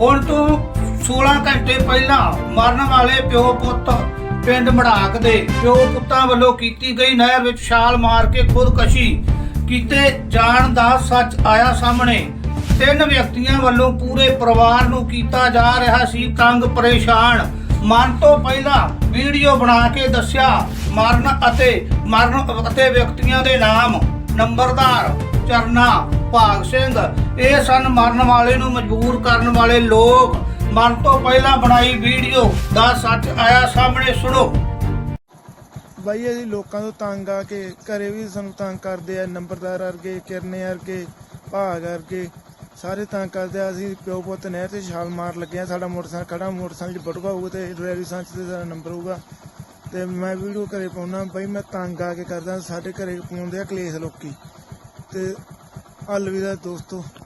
ਹੁਣ ਤੋਂ 16 ਘੰਟੇ ਪਹਿਲਾਂ ਮਰਨ ਵਾਲੇ ਪਿਓ ਪੁੱਤ ਪਿੰਡ ਮੜਾਕ ਦੇ ਪਿਓ ਪੁੱਤਾਂ ਵੱਲੋਂ ਕੀਤੀ ਗਈ ਨਹਿਰ ਵਿੱਚ ਛਾਲ ਮਾਰ ਕੇ ਖੁਦਕਸ਼ੀ ਕੀਤੇ ਜਾਣ ਦਾ ਸੱਚ ਆਇਆ ਸਾਹਮਣੇ। ਤਿੰਨ ਵਿਅਕਤੀਆਂ ਵੱਲੋਂ ਪੂਰੇ ਪਰਿਵਾਰ ਨੂੰ ਕੀਤਾ ਜਾ ਰਿਹਾ ਸੀ ਤੰਗ ਪਰੇਸ਼ਾਨ। ਮਰਨ ਤੋਂ ਪਹਿਲਾਂ ਵੀਡੀਓ ਬਣਾ ਕੇ ਦੱਸਿਆ, ਮਰਨ ਅਤੇ ਮਰਨ ਅਤੇ ਵਿਅਕਤੀਆਂ ਦੇ ਨਾਮ, ਨੰਬਰਦਾਰ, ਚਰਨਾ ਭਾਗ ਸਿੰਘ, ਇਹ ਸਨ ਮਰਨ ਵਾਲੇ ਨੂੰ ਮਜਬੂਰ ਕਰਨ ਵਾਲੇ ਲੋਕ। ਮਰਨ ਤੋਂ ਪਹਿਲਾਂ ਬਣਾਈ ਵੀਡੀਓ ਦਾ ਸੱਚ ਆਇਆ ਸਾਹਮਣੇ, ਸੁਣੋ। ਬਾਈ ਅਸੀਂ ਲੋਕਾਂ ਤੋਂ ਤੰਗ ਆ ਕੇ, ਘਰੇ ਵੀ ਸਾਨੂੰ ਤੰਗ ਕਰਦੇ ਆ, ਨੰਬਰਦਾਰ ਵਰਗੇ, ਕਿਰਨੇ ਵਰਗੇ, ਭਾਗ ਵਰਗੇ, ਸਾਰੇ ਤੰਗ ਕਰਦੇ ਆ। ਅਸੀਂ ਪਿਓ ਪੁੱਤ ਨਹਿਰ ਤੇ ਛਾਲ ਮਾਰ ਲੱਗੇ ਆ, ਸਾਡਾ ਮੋਟਰਸਾਈਕਲ ਖੜਾ, ਮੋਟਰਸਾਈਕਲ 'ਚ ਬਟੂਆ ਹੋਊਗਾ ਤੇ ਡਰਾਈਵਰ ਸਾਂਚ ਤੇ ਸਾਡਾ ਨੰਬਰ ਹੋਊਗਾ। ਤੇ ਮੈਂ ਵੀਡੀਓ ਘਰੇ ਪਾਉਣਾ, ਬਈ ਮੈਂ ਤੰਗ ਆ ਕੇ ਕਰਦਾ, ਸਾਡੇ ਘਰੇ ਪਾਉਂਦੇ ਆ ਕਲੇਸ਼ ਲੋਕੀ। ਤੇ A la vida de.